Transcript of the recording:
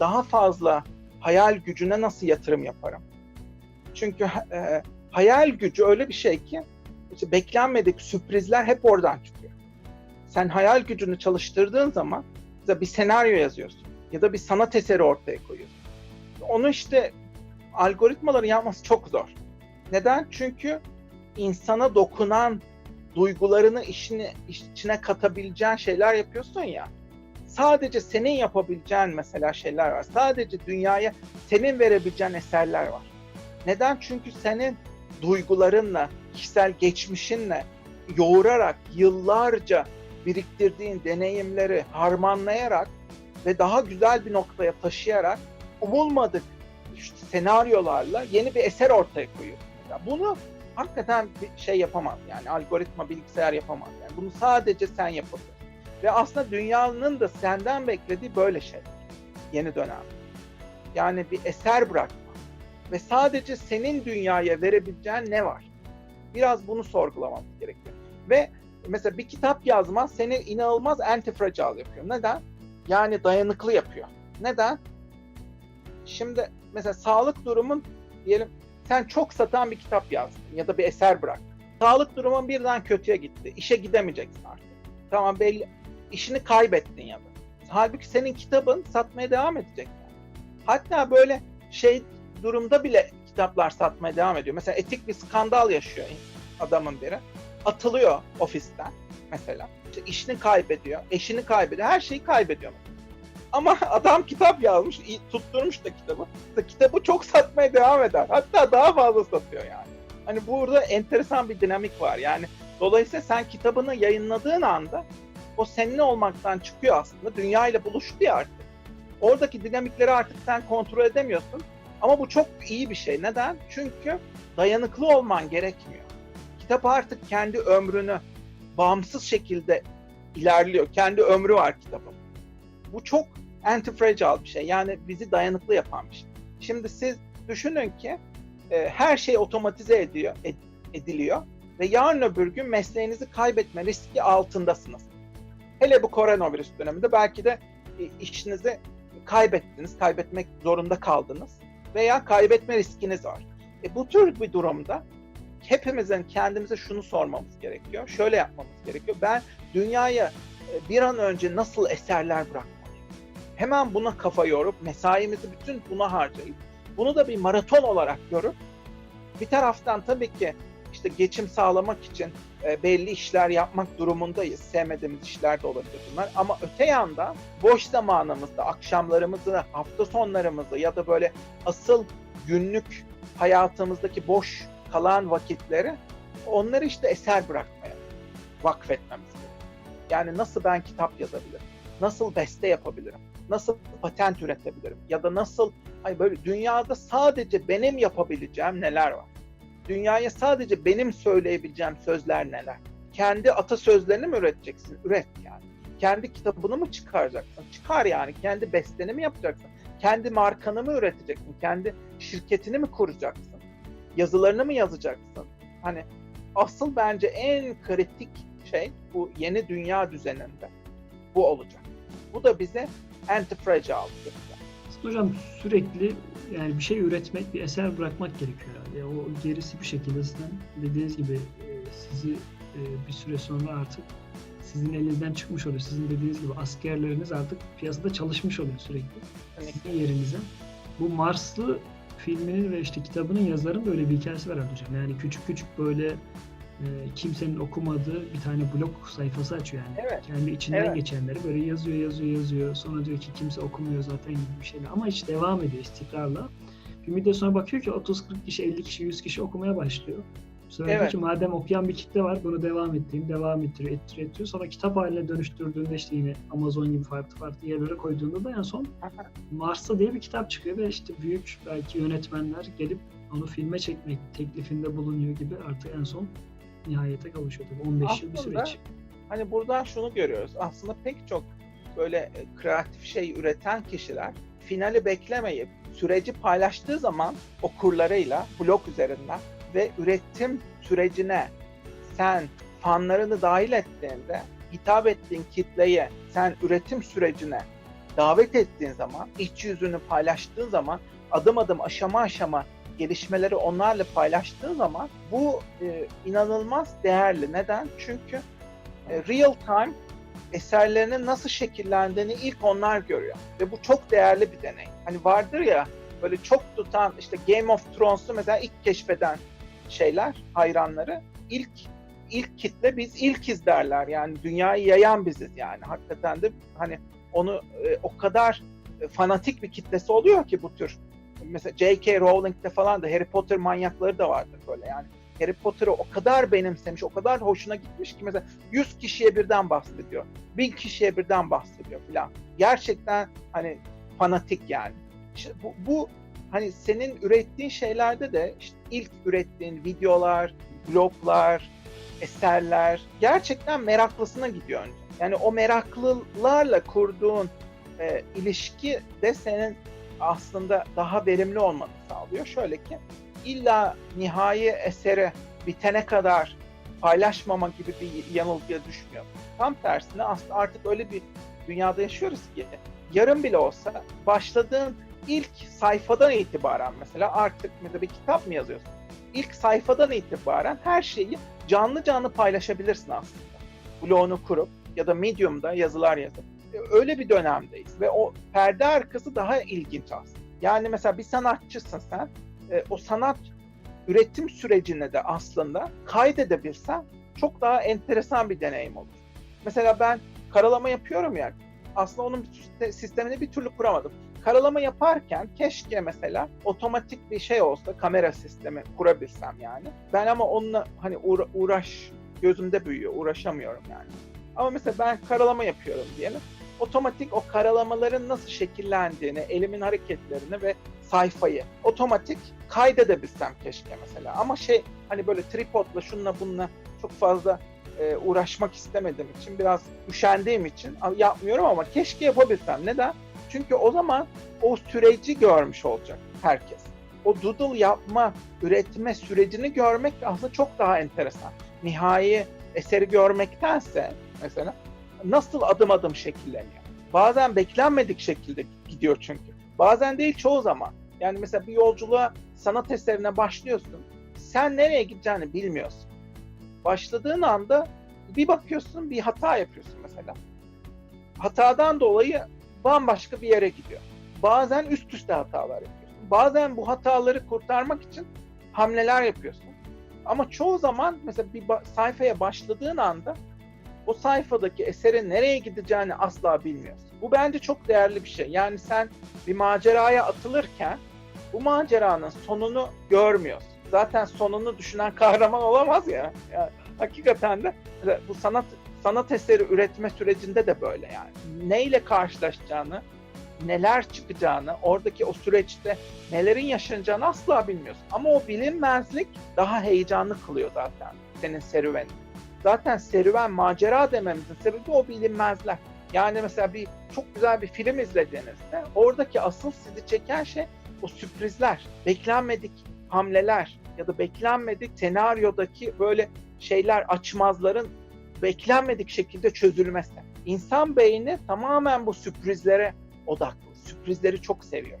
daha fazla hayal gücüne nasıl yatırım yaparım? Çünkü e, hayal gücü öyle bir şey ki işte beklenmedik sürprizler hep oradan çıkıyor. Sen hayal gücünü çalıştırdığın zaman mesela bir senaryo yazıyorsun ya da bir sanat eseri ortaya koyuyorsun. Onu işte algoritmaların yapması çok zor. Neden? Çünkü insana dokunan duygularını işine, içine katabileceğin şeyler yapıyorsun ya. Sadece senin yapabileceğin mesela şeyler var. Sadece dünyaya senin verebileceğin eserler var. Neden? Çünkü senin duygularınla, kişisel geçmişinle yoğurarak yıllarca biriktirdiğin deneyimleri harmanlayarak ve daha güzel bir noktaya taşıyarak umulmadık işte senaryolarla yeni bir eser ortaya koyuyorsun. Yani bunu hakikaten bir şey yapamaz yani algoritma bilgisayar yapamaz yani bunu sadece sen yapabilirsin. Ve aslında dünyanın da senden beklediği böyle şeyler yeni dönem. Yani bir eser bırakma ve sadece senin dünyaya verebileceğin ne var? Biraz bunu sorgulamamız gerekiyor. Ve mesela bir kitap yazman seni inanılmaz antifragile yapıyor. Neden? Yani dayanıklı yapıyor. Neden? Şimdi mesela sağlık durumun diyelim sen çok satan bir kitap yazdın ya da bir eser bıraktın. Sağlık durumun birden kötüye gitti. İşe gidemeyeceksin artık. Tamam belli. İşini kaybettin ya da. Halbuki senin kitabın satmaya devam edecek. Hatta böyle şey durumda bile kitaplar satmaya devam ediyor. Mesela etik bir skandal yaşıyor adamın biri. Atılıyor ofisten mesela. İşte işini kaybediyor, eşini kaybediyor, her şeyi kaybediyor. Ama adam kitap yazmış, tutturmuş da kitabı. Kitabı çok satmaya devam eder. Hatta daha fazla satıyor yani. Hani burada enteresan bir dinamik var. Yani dolayısıyla sen kitabını yayınladığın anda o senin olmaktan çıkıyor aslında. Dünya ile buluştu ya artık. Oradaki dinamikleri artık sen kontrol edemiyorsun. Ama bu çok iyi bir şey. Neden? Çünkü dayanıklı olman gerekmiyor. Kitap artık kendi ömrünü bağımsız şekilde ilerliyor. Kendi ömrü var kitabın. Bu çok anti-fragile bir şey. Yani bizi dayanıklı yapan bir şey. Şimdi siz düşünün ki e, her şey otomatize ediyor, ed, ediliyor ve yarın öbür gün mesleğinizi kaybetme riski altındasınız. Hele bu koronavirüs döneminde belki de e, işinizi kaybettiniz, kaybetmek zorunda kaldınız veya kaybetme riskiniz var. E, bu tür bir durumda hepimizin kendimize şunu sormamız gerekiyor. Şöyle yapmamız gerekiyor. Ben dünyaya e, bir an önce nasıl eserler bırakmalıyım? Hemen buna kafa yorup mesaimizi bütün buna harcayıp bunu da bir maraton olarak görüp bir taraftan tabii ki işte geçim sağlamak için e, belli işler yapmak durumundayız. Sevmediğimiz işler de olabilir bunlar. Ama öte yanda boş zamanımızda, akşamlarımızı, hafta sonlarımızı ya da böyle asıl günlük hayatımızdaki boş kalan vakitleri onları işte eser bırakmaya vakfetmemiz gerekiyor. Yani nasıl ben kitap yazabilirim? Nasıl beste yapabilirim? Nasıl patent üretebilirim? Ya da nasıl hani böyle dünyada sadece benim yapabileceğim neler var? Dünyaya sadece benim söyleyebileceğim sözler neler? Kendi atasözlerini mi üreteceksin? Üret yani. Kendi kitabını mı çıkaracaksın? Çıkar yani. Kendi besteni mi yapacaksın? Kendi markanı mı üreteceksin? Kendi şirketini mi kuracaksın? Yazılarını mı yazacaksın? Hani asıl bence en kritik şey bu yeni dünya düzeninde bu olacak. Bu da bize anti-fragile. Hocam sürekli yani bir şey üretmek, bir eser bırakmak gerekiyor herhalde. O gerisi bir şekilde zaten dediğiniz gibi e, sizi e, bir süre sonra artık sizin elinizden çıkmış oluyor. Sizin dediğiniz gibi askerleriniz artık piyasada çalışmış oluyor sürekli. Sizin yerinize. Bu Marslı filminin ve işte kitabının yazarının da öyle bir hikayesi var hocam. Yani küçük küçük böyle kimsenin okumadığı bir tane blog sayfası açıyor yani. Evet. Kendi içinden Evet. geçenleri böyle yazıyor yazıyor yazıyor. Sonra diyor ki kimse okumuyor zaten gibi bir şeyler. Ama hiç devam ediyor istikrarla. Bir müddet sonra bakıyor ki 30-40 kişi, 50 kişi, 100 kişi okumaya başlıyor. Sonra diyor Evet. ki madem okuyan bir kitle var bunu devam ettireyim, devam ettiriyor, ettiriyor, ettiriyor. Sonra kitap haline dönüştürdüğünde işte yine Amazon gibi farklı farklı yerlere koyduğunda da en son Mars'ta diye bir kitap çıkıyor ve işte büyük belki yönetmenler gelip onu filme çekmek teklifinde bulunuyor gibi artık en son nihayete kavuşuyor. Tabii 15 yıl bir Aslında- süreç. Hani buradan şunu görüyoruz. Aslında pek çok böyle e, kreatif şey üreten kişiler finali beklemeyip süreci paylaştığı zaman okurlarıyla blog üzerinden ve üretim sürecine sen fanlarını dahil ettiğinde hitap ettiğin kitleye sen üretim sürecine davet ettiğin zaman, iç yüzünü paylaştığın zaman, adım adım aşama aşama gelişmeleri onlarla paylaştığın zaman bu e, inanılmaz değerli. Neden? Çünkü e, real time eserlerinin nasıl şekillendiğini ilk onlar görüyor. Ve bu çok değerli bir deney. Hani vardır ya böyle çok tutan işte Game of Thrones'u mesela ilk keşfeden şeyler, hayranları ilk ilk kitle biz ilkiz derler. Yani dünyayı yayan biziz yani. Hakikaten de hani onu e, o kadar e, fanatik bir kitlesi oluyor ki bu tür. Mesela J.K. Rowling'de falan da Harry Potter manyakları da vardır böyle yani. Harry Potter'ı o kadar benimsemiş, o kadar hoşuna gitmiş ki mesela 100 kişiye birden bahsediyor. 1000 kişiye birden bahsediyor falan. Gerçekten hani fanatik yani. İşte bu, bu hani senin ürettiğin şeylerde de işte ilk ürettiğin videolar, bloglar, eserler gerçekten meraklısına gidiyor. Yani o meraklılarla kurduğun e, ilişki de senin aslında daha verimli olmanı sağlıyor. Şöyle ki illa nihai eseri bitene kadar paylaşmama gibi bir yanılgıya düşmüyor. Tam tersine aslında artık öyle bir dünyada yaşıyoruz ki yarım bile olsa başladığın ilk sayfadan itibaren mesela artık mesela bir kitap mı yazıyorsun? İlk sayfadan itibaren her şeyi canlı canlı paylaşabilirsin aslında. Blogunu kurup ya da Medium'da yazılar yazıp. Öyle bir dönemdeyiz ve o perde arkası daha ilginç aslında. Yani mesela bir sanatçısın sen, e, o sanat üretim sürecine de aslında kaydedebilsen çok daha enteresan bir deneyim olur. Mesela ben karalama yapıyorum ya, aslında onun sistemini bir türlü kuramadım. Karalama yaparken keşke mesela otomatik bir şey olsa, kamera sistemi kurabilsem yani. Ben ama onunla hani uğra- uğraş gözümde büyüyor, uğraşamıyorum yani. Ama mesela ben karalama yapıyorum diyelim. Otomatik o karalamaların nasıl şekillendiğini, elimin hareketlerini ve sayfayı otomatik kaydedebilsem keşke mesela. Ama şey hani böyle tripodla şunla bununla çok fazla e, uğraşmak istemediğim için biraz üşendiğim için yapmıyorum ama keşke yapabilsem. Neden? Çünkü o zaman o süreci görmüş olacak herkes. O doodle yapma, üretme sürecini görmek aslında çok daha enteresan. Nihai eseri görmektense mesela nasıl adım adım şekilleniyor. Bazen beklenmedik şekilde gidiyor çünkü. Bazen değil çoğu zaman. Yani mesela bir yolculuğa sanat eserine başlıyorsun. Sen nereye gideceğini bilmiyorsun. Başladığın anda bir bakıyorsun bir hata yapıyorsun mesela. Hatadan dolayı bambaşka bir yere gidiyor. Bazen üst üste hatalar yapıyorsun. Bazen bu hataları kurtarmak için hamleler yapıyorsun. Ama çoğu zaman mesela bir sayfaya başladığın anda o sayfadaki eserin nereye gideceğini asla bilmiyorsun. Bu bence çok değerli bir şey. Yani sen bir maceraya atılırken bu maceranın sonunu görmüyorsun. Zaten sonunu düşünen kahraman olamaz ya. Yani hakikaten de bu sanat sanat eseri üretme sürecinde de böyle yani. Neyle karşılaşacağını, neler çıkacağını, oradaki o süreçte nelerin yaşanacağını asla bilmiyorsun. Ama o bilinmezlik daha heyecanlı kılıyor zaten senin serüvenin. Zaten serüven, macera dememizin sebebi o bilinmezler. Yani mesela bir çok güzel bir film izlediğinizde oradaki asıl sizi çeken şey o sürprizler, beklenmedik hamleler ya da beklenmedik senaryodaki böyle şeyler, açmazların beklenmedik şekilde çözülmesi. İnsan beyni tamamen bu sürprizlere odaklı. Sürprizleri çok seviyor.